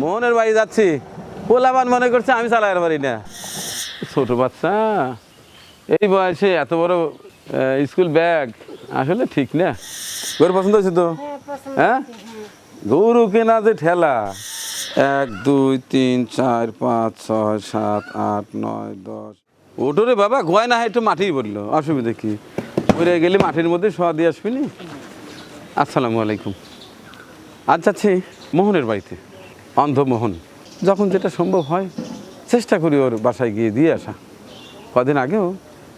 মোহনের বাড়ি যাচ্ছি। পোলাবান মনে করছে আমি চালাইয়ের বাড়ি না। ছোট বাচ্চা। এই বয়সে এত বড় স্কুল ব্যাগ আসলে ঠিক না। গরু পছন্দ হয়েছে তো? হ্যাঁ গরু কেনা যে ঠেলা। এক দুই তিন চার পাঁচ ছয় সাত আট নয় দশ। ওটো রে বাবা গয় না হয় একটু মাটিই বলল অসুবিধা কি? পড়ে গেলে মাটির মধ্যে সোয়া দিয়ে আসবি নি? আসসালামু আলাইকুম। আজ যাচ্ছি মোহনের বাড়িতে। অন্ধ মোহন যখন যেটা সম্ভব হয় চেষ্টা করি ওর বাসায় গিয়ে দিয়ে আসা। কদিন আগেও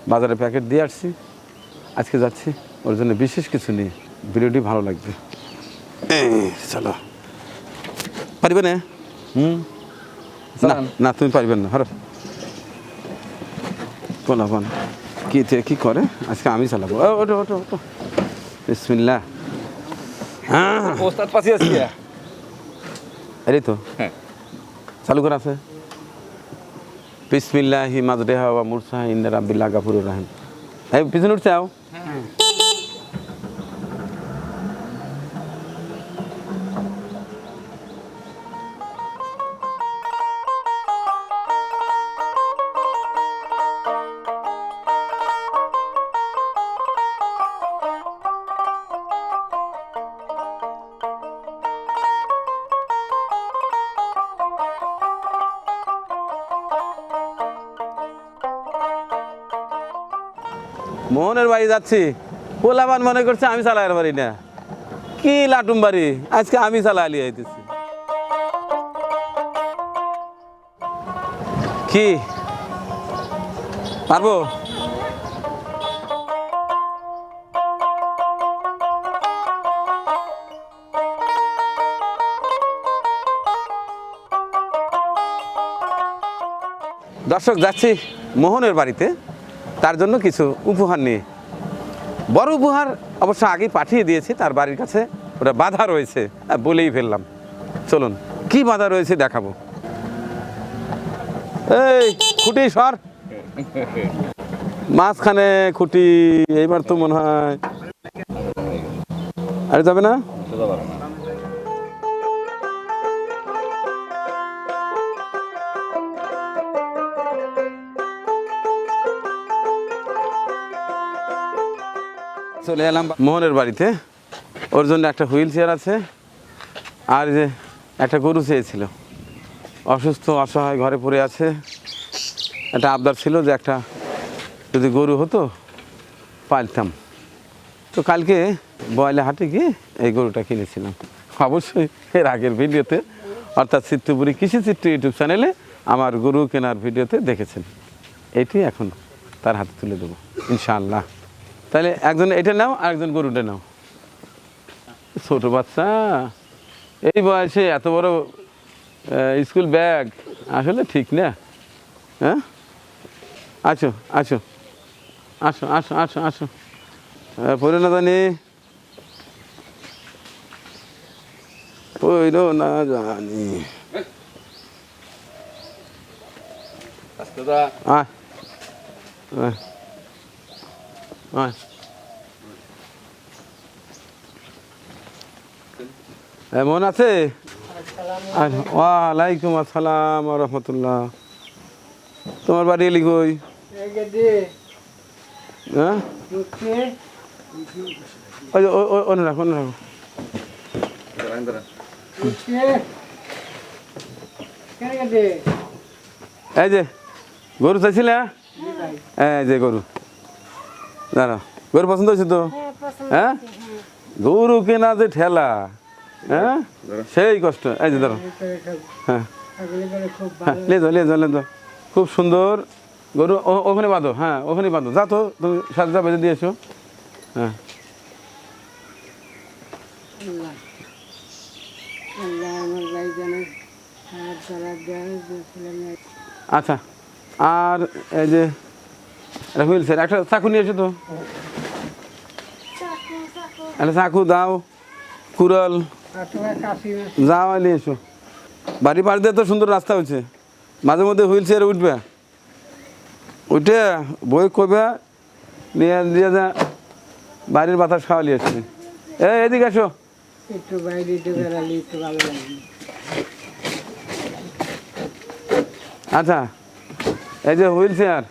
বাজারে প্যাকেট দিয়ে আসছি। আজকে যাচ্ছি ওর জন্য বিশেষ কিছু নিয়ে। ভিডিওটি ভালো লাগবে। চলো। পারবে না? হুম? না না তুমি পারবেন না। হরো পোলাপান কি তে- কি করে? আজকে আমি চালাবো। ওটো ওটো ওটো বিসমিল্লাহ। হ্যাঁ। ওস্তাদ পাশে আছি। এই তো হ্যাঁ। চালু করা আছে? বিসমিল্লাহি মাজরেহা ওয়া মুরসাহা ইন্না রাব্বিল্লাহ গাফুরুর রাহিম। এই পিছনে উঠছে আও। মোহনের বাড়ি যাচ্ছি। পোলাবান মনে করছে আমি চালাইয়ের বাড়ি না। কি লাটুম বাড়ি? আজকে আমি চালা আলিয়ে আইতেছি। কি? পারব? দর্শক, যাচ্ছি মোহনের বাড়িতে। তার জন্য কিছু উপহার নিয়ে। বড় উপহার অবশ্য আগেই পাঠিয়ে দিয়েছি তার বাড়ির কাছে ওটা বাধা রয়েছে হ্যাঁ, বলেই ফেললাম। চলুন কি বাধা রয়েছে দেখাবো। এই খুঁটি সর। মাঝখানে খুঁটি এইবার তো মনে হয়। আরে যাবে না? চলে এলাম মোহনের বাড়িতে। ওর জন্য একটা হুইল চেয়ার আছে। আর যে একটা গরু চেয়েছিল। অসুস্থ, অসহায় ঘরে পড়ে আছে। একটা আবদার ছিল যে একটা যদি গরু হতো, পালতাম। তো কালকে বয়লা হাটে গিয়ে এই গরুটা কিনেছিলাম। অবশ্যই এর আগের ভিডিওতে, অর্থাৎ চিত্তপুরী কৃষি চিত্র ইউটিউব চ্যানেলে আমার গরু কেনার ভিডিওতে দেখেছেন। এটি এখন তার হাতে তুলে দেবো, ইনশাআল্লাহ। তাহলে একজন এটা নাও আর একজন গরুটা নাও। ছোট বাচ্চা। এই বয়সে এত বড় স্কুল ব্যাগ আসলে ঠিক না। হ্যাঁ? আসো আসো। আসো আসো আসো আসো। পড়ো না জানি। পড়ো না জানি। আয়। আয় এমন আছে ওয়ালাইকুম আসসালাম রহমতুল্লাহ তোমার বাড়ি এলি কই হ্যাঁ ওই যে, ও- ও- ওনে রাখো ওনে রাখো এই যে গরু চাইছিলে এই যে গরু দাঁড়া গরু পছন্দ হয়েছে তো? হ্যাঁ গরু কেনা যে ঠেলা হ্যাঁ? সেই কষ্ট। এই যে ধরো হ্যাঁ। হ্যাঁ লে যাও লে যাও লে যাও খুব সুন্দর। গরু ও- ওখানে বাঁধো হ্যাঁ ওখানে বাঁধো। যা তো তুমি সাতটা বেঁধে দিয়ে এসো। হ্যাঁ। আচ্ছা। আর এই যে এটা হুইল স্যার একটা চাকু নিয়ে এসো তো। একটা চাকু দাও কুড়াল। যাও নিয়ে এসো। বাড়ি পাড় দিয়ে তো সুন্দর রাস্তা হয়েছে। মাঝে মধ্যে হুইল চেয়ারে উঠবে। উঠে বই কবে নিয়ে দিয়ে যা বাড়ির বাতাস খাওয়া নিয়ে আসবে এই এদিকে আসো একটু বাইরে একটু ভালো লাগে। আচ্ছা এই যে হুইল চেয়ার।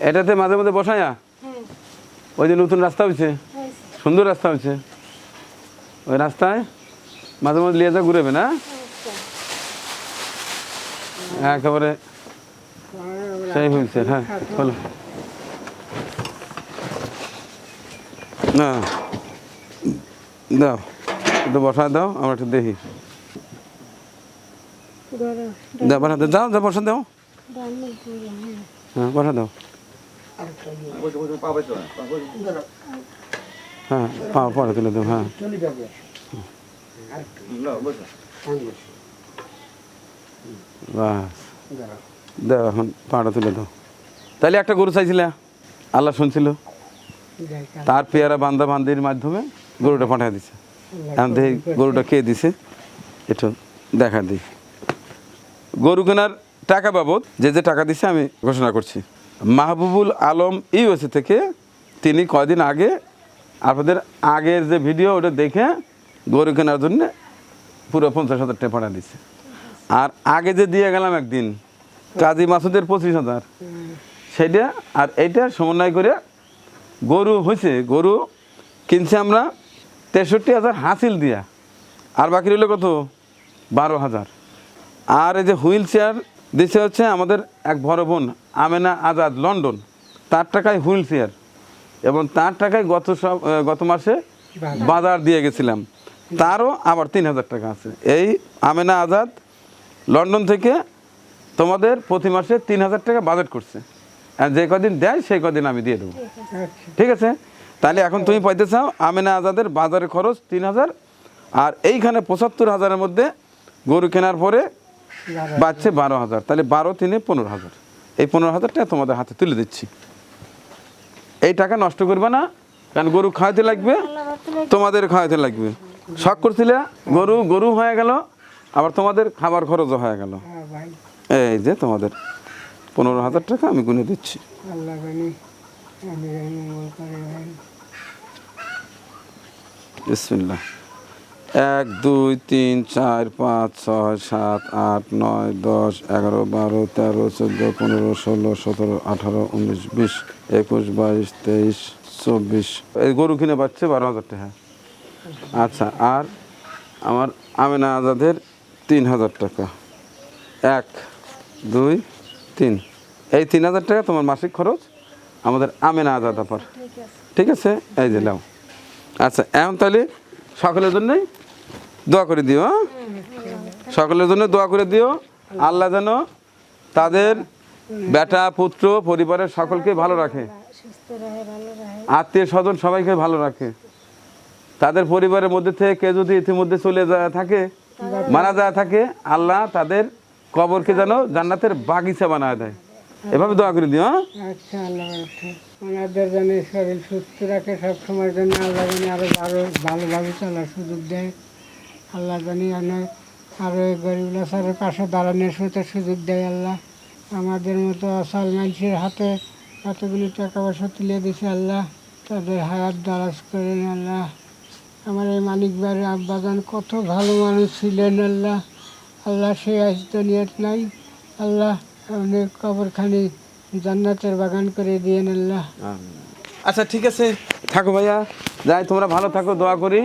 এটাতে মাঝে মাঝে বসায়া ওই যে নতুন রাস্তা হয়েছে হয়েছে সুন্দর রাস্তা হয়েছে ওই রাস্তায় মাঝে মাঝে লিয়ে যা ঘুরেবে না? একেবারে সেই চেয়ার হ্যাঁ বলো না। দাও একটু বসা দাও আমরা একটু দেখি। দাও বসা দাও যাও বসা দাও। হ্যাঁ। হ্যাঁ বসা দাও। হ্যাঁ পা পরে তুলে দাও হ্যাঁ। এখন পাড়া তুলে দাও। তাহলে একটা গরু চাইছিলে? আল্লাহ শুনছিল। তার পেয়ারা বান্দা বান্দির মাধ্যমে গরুটা পাঠিয়ে দিছে। দেখি গরুটা কে দিছে, একটু দেখা দিই। গরু কেনার টাকা বাবদ যে যে টাকা দিছে আমি ঘোষণা করছি। মাহবুবুল আলম ইউএসএ থেকে তিনি কয়দিন আগে আপনাদের আগের যে ভিডিও, ওটা দেখে গরু কেনার জন্য পুরো পঞ্চাশ হাজার টাকা পাঠা দিচ্ছে আর আগে যে দিয়ে গেলাম একদিন, কাজী মাসুদের পঁচিশ হাজার। সেটা আর এইটা সমন্বয় করে গরু হয়েছে গরু কিনছে আমরা তেষট্টি হাজার হাসিল দিয়া। আর বাকি রইল কত? বারো হাজার। আর এই যে হুইল চেয়ার দিচ্ছে হচ্ছে আমাদের এক বড় বোন আমেনা আজাদ লন্ডন। তার টাকায় হুইল চেয়ার এবং তার টাকায় গত সব গত মাসে বাজার। দিয়ে গেছিলাম। তারও আবার তিন হাজার টাকা আছে। এই আমেনা আজাদ লন্ডন থেকে তোমাদের প্রতি মাসে তিন হাজার টাকা বাজেট করছে। আর যে কদিন দেয় সেই কদিন আমি দিয়ে দেবো। ঠিক আছে? তাহলে এখন তুমি পাইতে চাও আমেনা আজাদের বাজারের খরচ তিন হাজার আর এইখানে পঁচাত্তর হাজারের মধ্যে গরু কেনার পরে বাড়ছে বারো হাজার। তাহলে বারো তিনে পনেরো হাজার। এই পনেরো হাজার টাকা তোমাদের হাতে তুলে দিচ্ছি। এই টাকা নষ্ট করবে না কারণ গরু খাওয়াতে লাগবে তোমাদের খাওয়াতে লাগবে। শখ করছিলে গরু গরু হয়ে গেল আবার তোমাদের খাবার খরচও হয়ে গেল। হ্যাঁ এই যে তোমাদের পনেরো হাজার টাকা আমি গুনে দিচ্ছি। বিসমিল্লাহ। এক দুই তিন চার পাঁচ ছয় সাত আট নয় দশ এগারো বারো তেরো চোদ্দ পনেরো ষোলো সতেরো আঠারো উনিশ বিশ একুশ বাইশ তেইশ চব্বিশ। এই গরু কিনে পাচ্ছে বারো হাজার টাকা। আচ্ছা আর আমার আমেনা আজাদের তিন হাজার টাকা। এক দুই তিন। এই তিন হাজার টাকা তোমার মাসিক খরচ আমাদের আমেনা আজাদ আপার। ঠিক আছে। এই যে নাও। আচ্ছা এখন তাহলে সকলের জন্যই দোয়া করে দিও হ্যাঁ? সকলের জন্য দোয়া করে দিও। আল্লাহ যেন তাদের বেটা, পুত্র, পরিবারের সকলকে ভালো রাখে। আত্মীয় স্বজন সবাইকে ভালো রাখে। তাদের পরিবারের মধ্যে থেকে যদি ইতিমধ্যে চলে যায়, থাকে, মারা যায়, থাকে, আল্লাহ তাদের কবরকে যেন জান্নাতের বাগিচা বানায় দেয়। এভাবে দোয়া করে দিও হ্যাঁ? আচ্ছা আল্লাহ ওনাদের শরীর সুস্থ রাখে সব সময়ের জন্য আল্লাহ আরও ভালো, ভালোভাবে চলার সুযোগ দেয়। আল্লাহ জানি অনেক আরও এই গরিব লাচারের পাশে দাঁড়ানোর সাথে সুযোগ দেয় আল্লাহ। আমাদের মতো অসাল মানুষের হাতে এতগুলি টাকা পয়সা তুলে দিছে আল্লাহ। তাদের হায়াত দারাজ করেন আল্লাহ। আমার এই মানিক বাড়ির আব্বাজান কত ভালো মানুষ ছিলেন আল্লাহ। আল্লাহ সে আজ দুনিয়াত নাই। আল্লাহ আপনি কবরখানি জান্নাতের বাগান করে দিয়েন আল্লাহ। আচ্ছা ঠিক আছে। থাকো ভাইয়া। যাই, তোমরা ভালো থাকো, দোয়া করি।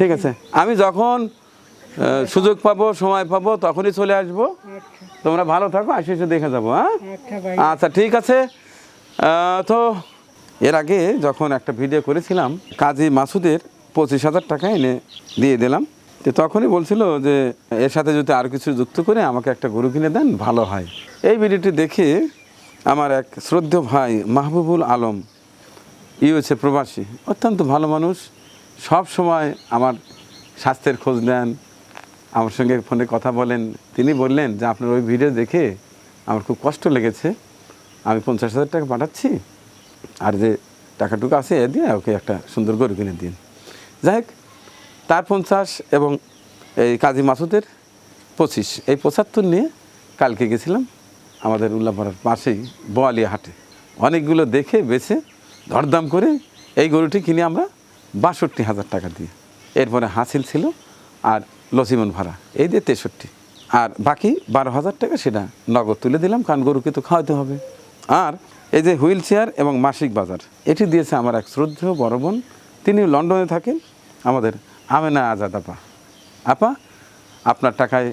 ঠিক আছে। আমি যখন সুযোগ পাবো, সময় পাবো, তখনই চলে আসব। তোমরা ভালো থাকো, আসে এসে দেখে যাব হ্যাঁ? আচ্ছা ঠিক আছে। তো এর আগে যখন একটা ভিডিও করেছিলাম, কাজী মাসুদের পঁচিশ হাজার টাকা এনে দিয়ে দিলাম। তো তখনই বলছিল যে, এর সাথে যদি আর কিছু যুক্ত করে আমাকে একটা গরু কিনে দেন, ভালো হয়। এই ভিডিওটি দেখে আমার এক শ্রদ্ধ ভাই মাহবুবুল আলম ইউএসএ প্রবাসী, অত্যন্ত ভালো মানুষ। সব সময় আমার স্বাস্থ্যের খোঁজ নেন, আমার সঙ্গে ফোনে কথা বলেন। তিনি বললেন যে, আপনার ওই ভিডিও দেখে আমার খুব কষ্ট লেগেছে। আমি পঞ্চাশ হাজার টাকা পাঠাচ্ছি। আর যে টাকাটুকু আছে, এ দিয়ে ওকে একটা সুন্দর গরু কিনে দিন। যাই হোক, তার পঞ্চাশ এবং এই কাজী মাসুদের পঁচিশ। এই পঁচাত্তর নিয়ে কালকে গেছিলাম আমাদের উল্লাপাড়ার পাশেই বোয়ালিয়া হাটে। অনেকগুলো দেখে, বেছে দরদাম করে এই গরুটি কিনে আমরা বাষট্টি হাজার টাকা দিয়ে। এরপরে হাসিল ছিল আর লসিমন ভাড়া, এই দিয়ে তেষট্টি। আর বাকি বারো হাজার টাকা সেটা নগদ তুলে দিলাম, কারণ গরুকে তো খাওয়াতে হবে। আর এই যে হুইল চেয়ার এবং মাসিক বাজার, এটি দিয়েছে আমার এক শ্রদ্ধেয় বড় বোন। তিনি লন্ডনে থাকেন, আমাদের আমেনা আজাদ আপা। আপা, আপনার টাকায়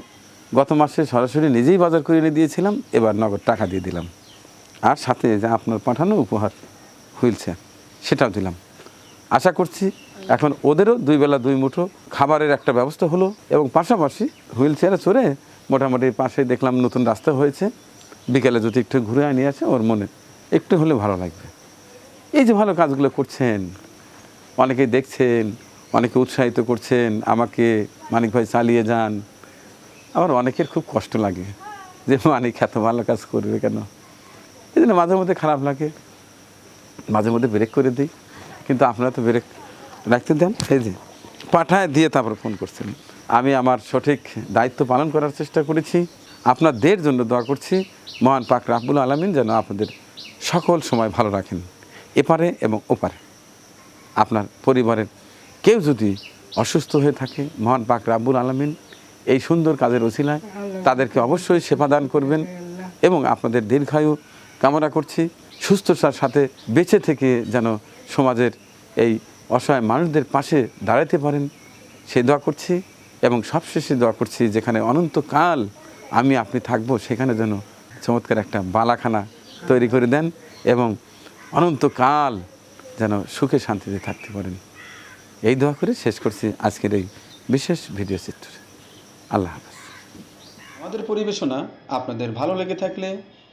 গত মাসে সরাসরি নিজেই বাজার করে এনে দিয়েছিলাম, এবার নগদ টাকা দিয়ে দিলাম। আর সাথে যে আপনার পাঠানো উপহার হুইল চেয়ার সেটাও দিলাম। আশা করছি এখন ওদেরও দুই বেলা দুই মুঠো খাবারের একটা ব্যবস্থা হলো এবং পাশাপাশি হুইল চেয়ারে চড়ে মোটামুটি পাশে দেখলাম নতুন রাস্তা হয়েছে। বিকেলে যদি একটু ঘুরে নিয়ে আসে ওর মনে, একটু হলে ভালো লাগবে। এই যে ভালো কাজগুলো করছেন, অনেকেই দেখছেন, অনেকে উৎসাহিত করছেন, আমাকে মানিক ভাই চালিয়ে যান। আমার অনেকের খুব কষ্ট লাগে যে মানিক এত ভালো কাজ করবে কেন? এই জন্য মাঝে মধ্যে খারাপ লাগে। মাঝে মধ্যে ব্রেক করে দিই। কিন্তু আপনারা তো ব্রেক রাখতে দেন এই যে পাঠায় দিয়ে তারপর ফোন করছেন। আমি আমার সঠিক দায়িত্ব পালন করার চেষ্টা করেছি। আপনাদের জন্য দোয়া করছি মহান পাক রাব্বুল আলমিন যেন আপনাদের সকল সময় ভালো রাখেন এপারে এবং ওপারে। আপনার পরিবারের কেউ যদি অসুস্থ হয়ে থাকে মহান পাক রাব্বুল আলমিন এই সুন্দর কাজের ওসিলায় তাদেরকে অবশ্যই সেবা দান করবেন এবং আপনাদের দীর্ঘায়ু কামনা করছি। সুস্থতার সাথে বেঁচে থেকে যেন সমাজের এই অসহায় মানুষদের পাশে দাঁড়াতে পারেন, সেই দোয়া করছি এবং সবশেষে দোয়া করছি যেখানে অনন্তকাল আমি আপনি থাকব, সেখানে যেন চমৎকার একটা বালাখানা তৈরি করে দেন এবং অনন্তকাল যেন সুখে শান্তিতে থাকতে পারেন। এই দোয়া করে শেষ করছি আজকের এই বিশেষ ভিডিও চিত্র। আল্লাহ হাফেজ। আমাদের পরিবেশনা আপনাদের ভালো লেগে থাকলে